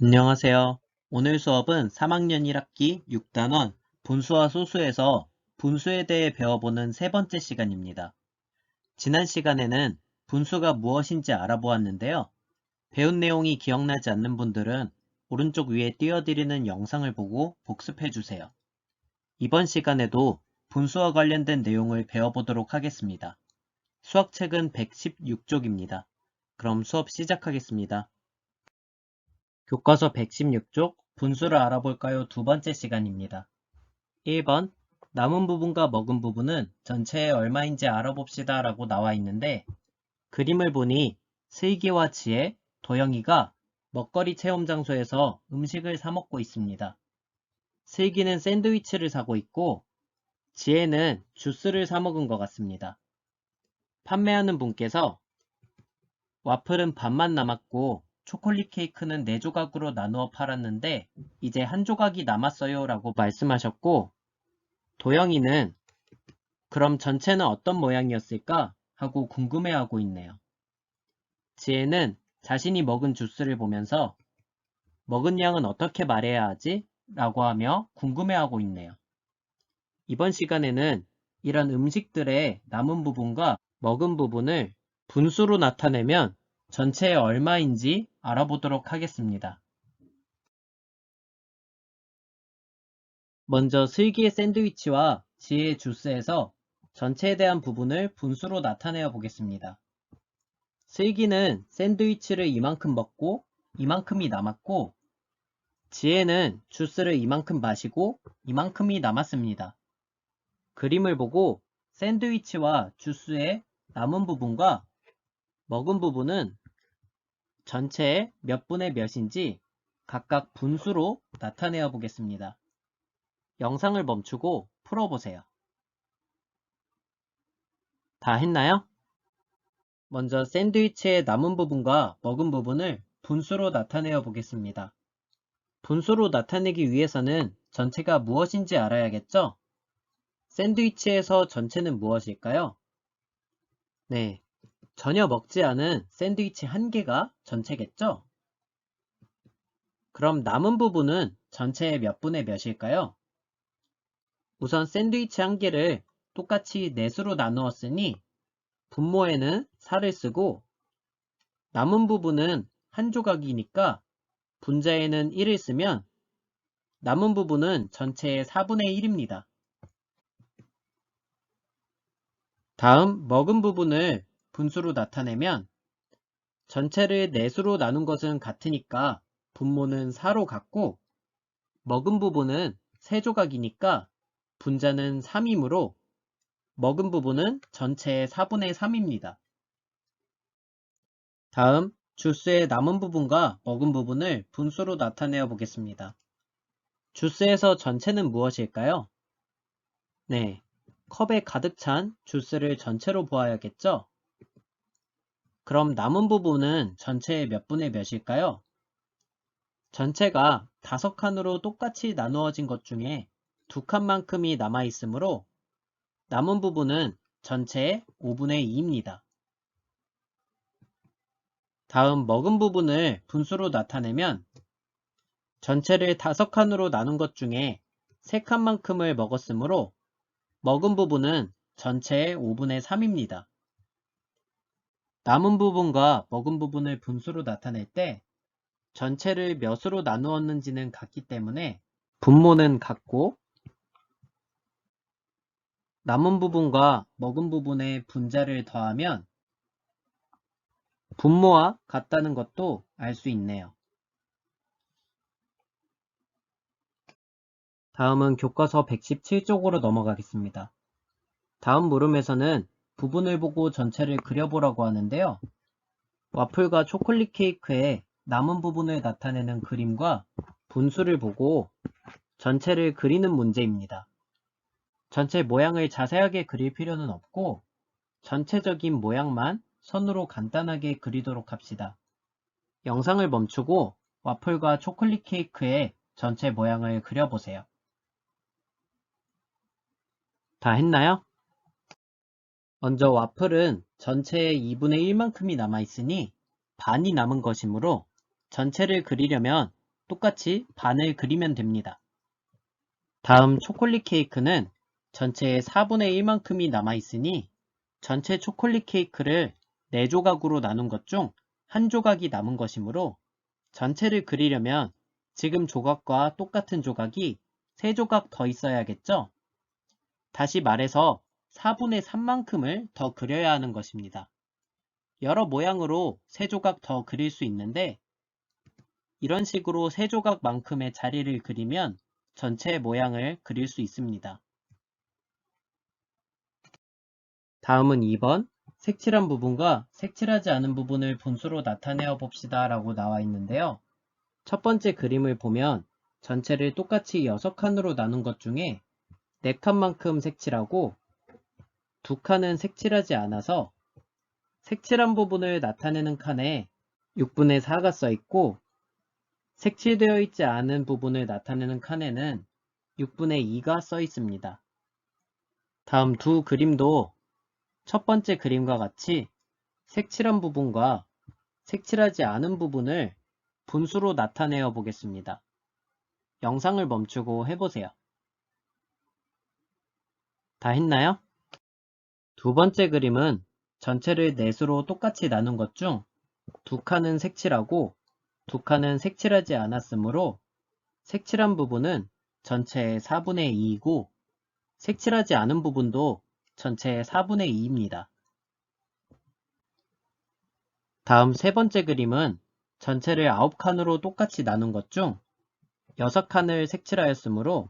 안녕하세요. 오늘 수업은 3학년 1학기 6단원 분수와 소수에서 분수에 대해 배워보는 세 번째 시간입니다. 지난 시간에는 분수가 무엇인지 알아보았는데요. 배운 내용이 기억나지 않는 분들은 오른쪽 위에 띄워드리는 영상을 보고 복습해주세요. 이번 시간에도 분수와 관련된 내용을 배워보도록 하겠습니다. 수학책은 116쪽입니다. 그럼 수업 시작하겠습니다. 교과서 116쪽 분수를 알아볼까요? 두 번째 시간입니다. 1번 남은 부분과 먹은 부분은 전체에 얼마인지 알아봅시다 라고 나와 있는데 그림을 보니 슬기와 지혜, 도영이가 먹거리 체험 장소에서 음식을 사 먹고 있습니다. 슬기는 샌드위치를 사고 있고 지혜는 주스를 사 먹은 것 같습니다. 판매하는 분께서 와플은 반만 남았고 초콜릿 케이크는 4조각으로 나누어 팔았는데 이제 한 조각이 남았어요 라고 말씀하셨고 도영이는 그럼 전체는 어떤 모양이었을까 하고 궁금해하고 있네요. 지혜는 자신이 먹은 주스를 보면서 먹은 양은 어떻게 말해야 하지? 라고 하며 궁금해하고 있네요. 이번 시간에는 이런 음식들의 남은 부분과 먹은 부분을 분수로 나타내면 전체에 얼마인지 알아보도록 하겠습니다. 먼저 슬기의 샌드위치와 지혜의 주스에서 전체에 대한 부분을 분수로 나타내어 보겠습니다. 슬기는 샌드위치를 이만큼 먹고 이만큼이 남았고 지혜는 주스를 이만큼 마시고 이만큼이 남았습니다. 그림을 보고 샌드위치와 주스의 남은 부분과 먹은 부분은 전체의 몇 분의 몇인지 각각 분수로 나타내어 보겠습니다. 영상을 멈추고 풀어보세요. 다 했나요? 먼저 샌드위치의 남은 부분과 먹은 부분을 분수로 나타내어 보겠습니다. 분수로 나타내기 위해서는 전체가 무엇인지 알아야겠죠? 샌드위치에서 전체는 무엇일까요? 네, 전혀 먹지 않은 샌드위치 한 개가 전체겠죠? 그럼 남은 부분은 전체의 몇 분의 몇일까요? 우선 샌드위치 한 개를 똑같이 넷으로 나누었으니 분모에는 4를 쓰고 남은 부분은 한 조각이니까 분자에는 1을 쓰면 남은 부분은 전체의 4분의 1입니다. 다음 먹은 부분을 분수로 나타내면 전체를 넷으로 나눈 것은 같으니까 분모는 4로 같고 먹은 부분은 세조각이니까 분자는 3이므로 먹은 부분은 전체의 4분의 3입니다. 다음 주스의 남은 부분과 먹은 부분을 분수로 나타내어 보겠습니다. 주스에서 전체는 무엇일까요? 네, 컵에 가득 찬 주스를 전체로 보아야겠죠? 그럼 남은 부분은 전체의 몇 분의 몇일까요? 전체가 다섯 칸으로 똑같이 나누어진 것 중에 두 칸만큼이 남아 있으므로 남은 부분은 전체의 5분의 2입니다. 다음 먹은 부분을 분수로 나타내면 전체를 다섯 칸으로 나눈 것 중에 세 칸만큼을 먹었으므로 먹은 부분은 전체의 5분의 3입니다. 남은 부분과 먹은 부분을 분수로 나타낼 때 전체를 몇으로 나누었는지는 같기 때문에 분모는 같고 남은 부분과 먹은 부분의 분자를 더하면 분모와 같다는 것도 알 수 있네요. 다음은 교과서 117쪽으로 넘어가겠습니다. 다음 물음에서는 부분을 보고 전체를 그려보라고 하는데요. 와플과 초콜릿 케이크의 남은 부분을 나타내는 그림과 분수를 보고 전체를 그리는 문제입니다. 전체 모양을 자세하게 그릴 필요는 없고 전체적인 모양만 선으로 간단하게 그리도록 합시다. 영상을 멈추고 와플과 초콜릿 케이크의 전체 모양을 그려보세요. 다 했나요? 먼저 와플은 전체의 2분의 1만큼이 남아있으니 반이 남은 것이므로 전체를 그리려면 똑같이 반을 그리면 됩니다. 다음 초콜릿 케이크는 전체의 4분의 1만큼이 남아있으니 전체 초콜릿 케이크를 4조각으로 나눈 것 중 한 조각이 남은 것이므로 전체를 그리려면 지금 조각과 똑같은 조각이 3조각 더 있어야겠죠? 다시 말해서 4분의 3만큼을 더 그려야 하는 것입니다. 여러 모양으로 3조각 더 그릴 수 있는데 이런 식으로 3조각만큼의 자리를 그리면 전체 모양을 그릴 수 있습니다. 다음은 2번 색칠한 부분과 색칠하지 않은 부분을 분수로 나타내어 봅시다 라고 나와 있는데요. 첫 번째 그림을 보면 전체를 똑같이 6칸으로 나눈 것 중에 4칸만큼 색칠하고 2칸은 색칠하지 않아서 색칠한 부분을 나타내는 칸에 6분의 4가 써 있고 색칠되어 있지 않은 부분을 나타내는 칸에는 6분의 2가 써 있습니다. 다음 두 그림도 첫 번째 그림과 같이 색칠한 부분과 색칠하지 않은 부분을 분수로 나타내어 보겠습니다. 영상을 멈추고 해보세요. 다 했나요? 두 번째 그림은 전체를 넷으로 똑같이 나눈 것 중 두 칸은 색칠하고 두 칸은 색칠하지 않았으므로 색칠한 부분은 전체의 4분의 2이고 색칠하지 않은 부분도 전체의 4분의 2입니다. 다음 세 번째 그림은 전체를 9칸으로 똑같이 나눈 것 중 6칸을 색칠하였으므로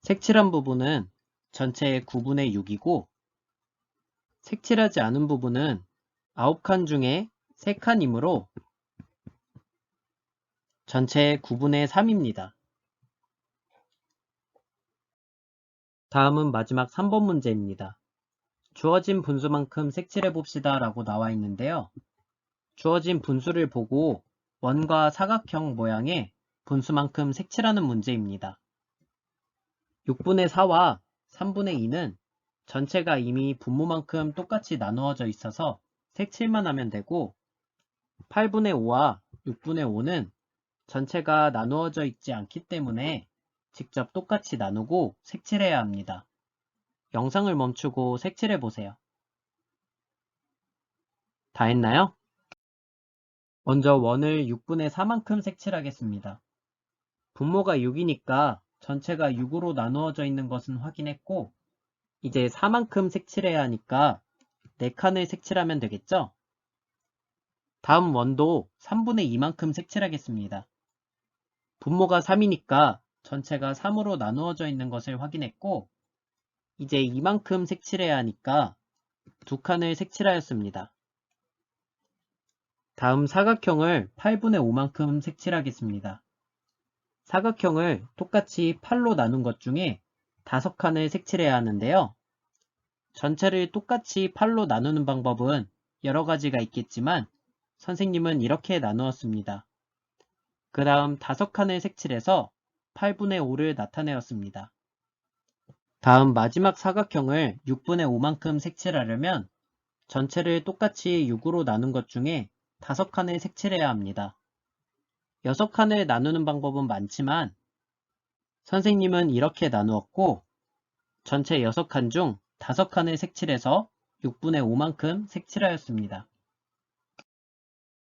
색칠한 부분은 전체의 9분의 6이고 색칠하지 않은 부분은 9칸 중에 3칸이므로 전체의 9분의 3입니다. 다음은 마지막 3번 문제입니다. 주어진 분수만큼 색칠해 봅시다 라고 나와 있는데요. 주어진 분수를 보고 원과 사각형 모양의 분수만큼 색칠하는 문제입니다. 6분의 4와 3분의 2는 전체가 이미 분모만큼 똑같이 나누어져 있어서 색칠만 하면 되고 8분의 5와 6분의 5는 전체가 나누어져 있지 않기 때문에 직접 똑같이 나누고 색칠해야 합니다. 영상을 멈추고 색칠해 보세요. 다 했나요? 먼저 원을 6분의 4만큼 색칠하겠습니다. 분모가 6이니까 전체가 6으로 나누어져 있는 것은 확인했고 이제 4만큼 색칠해야 하니까 4칸을 색칠하면 되겠죠? 다음 원도 3분의 2만큼 색칠하겠습니다. 분모가 3이니까 전체가 3으로 나누어져 있는 것을 확인했고 이제 이만큼 색칠해야 하니까 두 칸을 색칠하였습니다. 다음 사각형을 8분의 5만큼 색칠하겠습니다. 사각형을 똑같이 8로 나눈 것 중에 5칸을 색칠해야 하는데요. 전체를 똑같이 8로 나누는 방법은 여러 가지가 있겠지만 선생님은 이렇게 나누었습니다. 그 다음 5칸을 색칠해서 8분의 5를 나타내었습니다. 다음 마지막 사각형을 6분의 5만큼 색칠하려면 전체를 똑같이 6으로 나눈 것 중에 5칸을 색칠해야 합니다. 6칸을 나누는 방법은 많지만 선생님은 이렇게 나누었고 전체 6칸 중 5칸을 색칠해서 6분의 5만큼 색칠하였습니다.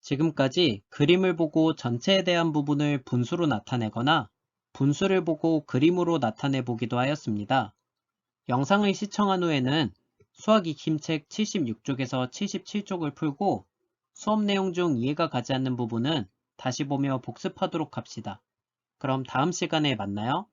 지금까지 그림을 보고 전체에 대한 부분을 분수로 나타내거나 분수를 보고 그림으로 나타내 보기도 하였습니다. 영상을 시청한 후에는 수학 익힘책 76쪽에서 77쪽을 풀고 수업 내용 중 이해가 가지 않는 부분은 다시 보며 복습하도록 합시다. 그럼 다음 시간에 만나요.